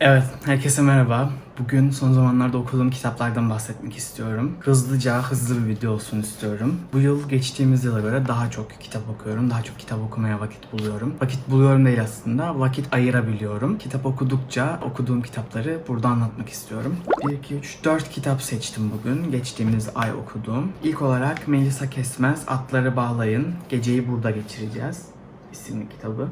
Evet, herkese merhaba. Bugün son zamanlarda okuduğum kitaplardan bahsetmek istiyorum. Hızlıca, hızlı bir video olsun istiyorum. Bu yıl geçtiğimiz yıla göre daha çok kitap okuyorum. Daha çok kitap okumaya vakit buluyorum. Vakit buluyorum değil aslında, vakit ayırabiliyorum. Kitap okudukça okuduğum kitapları burada anlatmak istiyorum. 1, 2, 3, 4 kitap seçtim bugün. Geçtiğimiz ay okuduğum. İlk olarak Melisa Kesmez, Atları Bağlayın, Geceyi Burada Geçireceğiz isimli kitabı.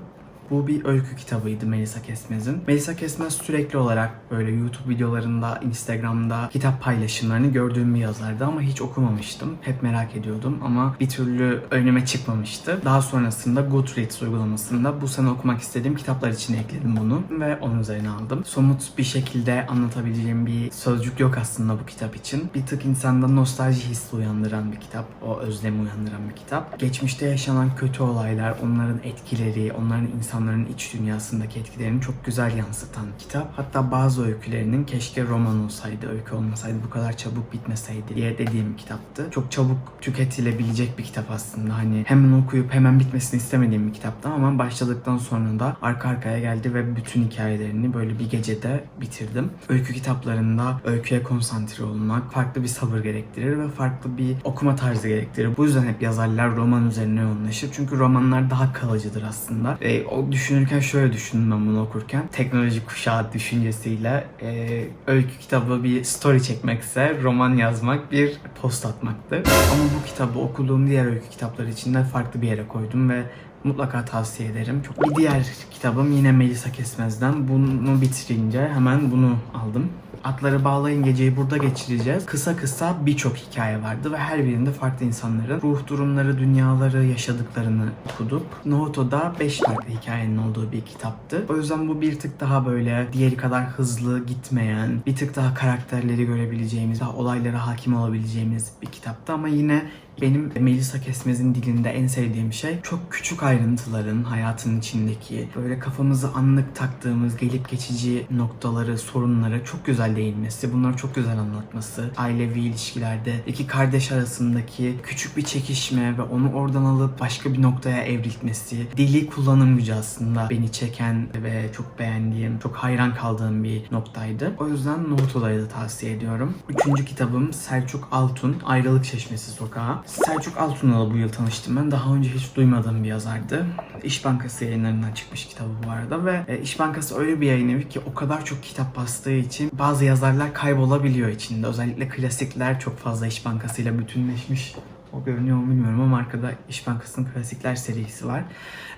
Bu bir öykü kitabıydı Melisa Kesmez'in. Melisa Kesmez sürekli olarak böyle YouTube videolarında, Instagram'da kitap paylaşımlarını gördüğüm bir yazardı ama hiç okumamıştım. Hep merak ediyordum ama bir türlü önüme çıkmamıştı. Daha sonrasında Goodreads uygulamasında bu sene okumak istediğim kitaplar için ekledim bunu ve onun üzerine aldım. Somut bir şekilde anlatabileceğim bir sözcük yok aslında bu kitap için. Bir tık insanda nostalji hissi uyandıran bir kitap. O özlemi uyandıran bir kitap. Geçmişte yaşanan kötü olaylar, onların etkileri, onların insanların iç dünyasındaki etkilerini çok güzel yansıtan kitap. Hatta bazı öykülerinin keşke roman olsaydı, öykü olmasaydı, bu kadar çabuk bitmeseydi diye dediğim kitaptı. Çok çabuk tüketilebilecek bir kitap aslında. Hani hemen okuyup hemen bitmesini istemediğim bir kitaptı ama başladıktan sonra da arka arkaya geldi ve bütün hikayelerini böyle bir gecede bitirdim. Öykü kitaplarında öyküye konsantre olmak farklı bir sabır gerektirir ve farklı bir okuma tarzı gerektirir. Bu yüzden hep yazarlar roman üzerine yoğunlaşır. Çünkü romanlar daha kalıcıdır aslında. E, o düşünürken şöyle düşündüm ben bunu okurken. Teknoloji kuşağı düşüncesiyle e, öykü kitabı bir story çekmekse roman yazmak bir post atmaktı. Ama bu kitabı okuduğum diğer öykü kitapları içinde farklı bir yere koydum ve mutlaka tavsiye ederim. Çok bir diğer kitabım yine Melisa Kesmez'den. Bunu bitirince hemen bunu aldım. Atları bağlayın geceyi burada geçireceğiz. Kısa kısa birçok hikaye vardı ve her birinde farklı insanların ruh durumları, dünyaları, yaşadıklarını okuduk. Naruto'da 5 farklı hikayenin olduğu bir kitaptı. O yüzden bu bir tık daha böyle diğeri kadar hızlı gitmeyen, bir tık daha karakterleri görebileceğimiz, daha olaylara hakim olabileceğimiz bir kitaptı ama yine benim Melisa Kesmez'in dilinde en sevdiğim şey çok küçük ayrıntıların hayatın içindeki böyle kafamızı anlık taktığımız gelip geçici noktaları, sorunlara çok güzel değinmesi, bunları çok güzel anlatması, ailevi ilişkilerde iki kardeş arasındaki küçük bir çekişme ve onu oradan alıp başka bir noktaya evrilmesi, dili kullanım gücü aslında beni çeken ve çok beğendiğim, çok hayran kaldığım bir noktaydı. O yüzden Naruto'dayı da tavsiye ediyorum. Üçüncü kitabım Selçuk Altun, Ayrılık Çeşmesi Sokağı. Selçuk Altun'la bu yıl tanıştım ben. Daha önce hiç duymadığım bir yazardı. İş Bankası yayınlarından çıkmış kitabı bu arada ve e, İş Bankası öyle bir yayın evi ki o kadar çok kitap bastığı için bazı yazarlar kaybolabiliyor içinde. Özellikle klasikler çok fazla İş Bankası ile bütünleşmiş. O görünüyor mu bilmiyorum ama arkada İş Bankası'nın klasikler serisi var.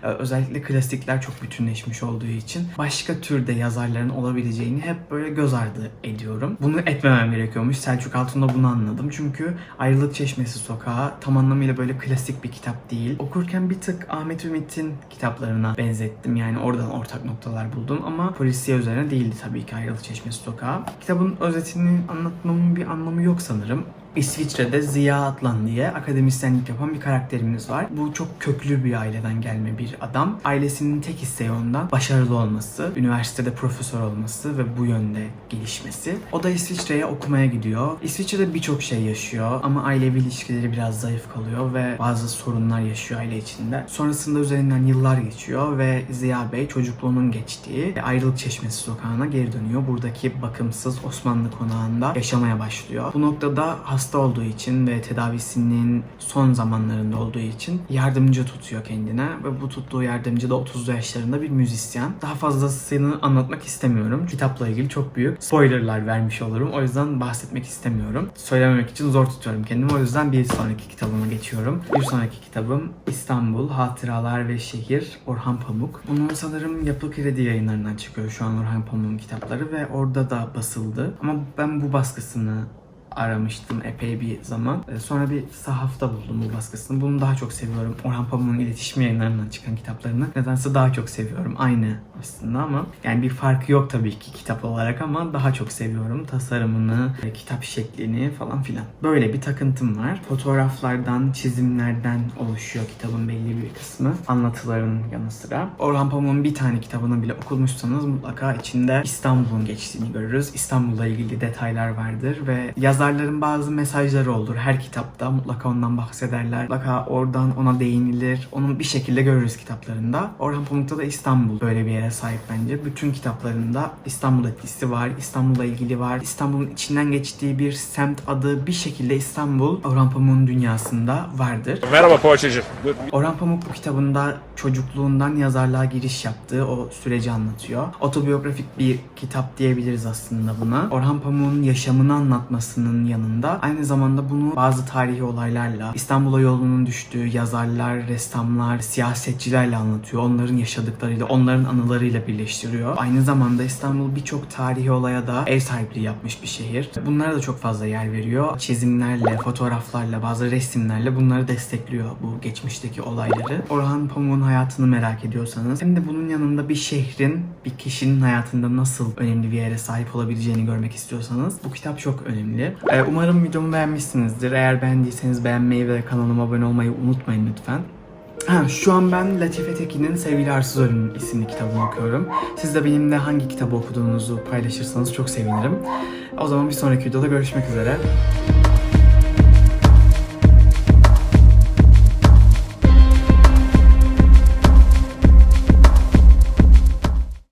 Ee, özellikle klasikler çok bütünleşmiş olduğu için başka türde yazarların olabileceğini hep böyle göz ardı ediyorum. Bunu etmemem gerekiyormuş. Selçuk Altun'da bunu anladım. Çünkü Ayrılık Çeşmesi Sokağı tam anlamıyla böyle klasik bir kitap değil. Okurken bir tık Ahmet Ümit'in kitaplarına benzettim. Yani oradan ortak noktalar buldum ama polisiye üzerine değildi tabii ki Ayrılık Çeşmesi Sokağı. Kitabın özetini anlatmamın bir anlamı yok sanırım. İsviçre'de Ziya Atlan diye akademisyenlik yapan bir karakterimiz var. Bu çok köklü bir aileden gelme bir adam. Ailesinin tek isteği ondan başarılı olması, üniversitede profesör olması ve bu yönde gelişmesi. O da İsviçre'ye okumaya gidiyor. İsviçre'de birçok şey yaşıyor ama ailevi ilişkileri biraz zayıf kalıyor ve bazı sorunlar yaşıyor aile içinde. Sonrasında üzerinden yıllar geçiyor ve Ziya Bey çocukluğunun geçtiği Ayrılık Çeşmesi sokağına geri dönüyor. Buradaki bakımsız Osmanlı konağında yaşamaya başlıyor. Bu noktada hasta olduğu için ve tedavisinin son zamanlarında olduğu için yardımcı tutuyor kendine ve bu tuttuğu yardımcı da 30'lu yaşlarında bir müzisyen. Daha fazlasını anlatmak istemiyorum. Kitapla ilgili çok büyük spoilerlar vermiş olurum. O yüzden bahsetmek istemiyorum. Söylememek için zor tutuyorum kendimi. O yüzden bir sonraki kitabıma geçiyorum. Bir sonraki kitabım İstanbul, Hatıralar ve Şehir, Orhan Pamuk. Bunun sanırım Yapı Kredi yayınlarından çıkıyor şu an Orhan Pamuk'un kitapları ve orada da basıldı. Ama ben bu baskısını aramıştım epey bir zaman. Ee, Sonra bir sahafta buldum bu baskısını. Bunu daha çok seviyorum. Orhan Pamuk'un iletişim yayınlarından çıkan kitaplarını. Nedense daha çok seviyorum. Aynı aslında ama yani bir farkı yok tabii ki kitap olarak ama daha çok seviyorum. Tasarımını, e, kitap şeklini falan filan. Böyle bir takıntım var. Fotoğraflardan, çizimlerden oluşuyor kitabın belli bir kısmı. Anlatıların yanı sıra. Orhan Pamuk'un bir tane kitabını bile okumuşsanız mutlaka içinde İstanbul'un geçtiğini görürüz. İstanbul'la ilgili detaylar vardır ve yazar Yazarların bazı mesajları olur. Her kitapta mutlaka ondan bahsederler. Mutlaka oradan ona değinilir. Onu bir şekilde görürüz kitaplarında. Orhan Pamuk'ta da İstanbul böyle bir yere sahip bence. Bütün kitaplarında İstanbul etkisi var. İstanbul'la ilgili var. İstanbul'un içinden geçtiği bir semt adı bir şekilde İstanbul Orhan Pamuk'un dünyasında vardır. Merhaba poğaçacı. Orhan Pamuk bu kitabında çocukluğundan yazarlığa giriş yaptığı o süreci anlatıyor. Otobiyografik bir kitap diyebiliriz aslında buna. Orhan Pamuk'un yaşamını anlatmasının yanında aynı zamanda bunu bazı tarihi olaylarla, İstanbul'a yolunun düştüğü yazarlar, ressamlar, siyasetçilerle anlatıyor. Onların yaşadıklarıyla, onların anılarıyla birleştiriyor. Aynı zamanda İstanbul birçok tarihi olaya da ev sahipliği yapmış bir şehir. Bunlara da çok fazla yer veriyor. Çizimlerle, fotoğraflarla, bazı resimlerle bunları destekliyor bu geçmişteki olayları. Orhan Pamuk'un hayatını merak ediyorsanız hem de bunun yanında bir şehrin, bir kişinin hayatında nasıl önemli bir yere sahip olabileceğini görmek istiyorsanız bu kitap çok önemli. Ee, umarım videomu beğenmişsinizdir. Eğer beğendiyseniz beğenmeyi ve kanalıma abone olmayı unutmayın lütfen. Ha, şu an ben Latife Tekin'in Sevgili Arsız Ölüm isimli kitabını okuyorum. Siz de benimle hangi kitabı okuduğunuzu paylaşırsanız çok sevinirim. O zaman bir sonraki videoda görüşmek üzere.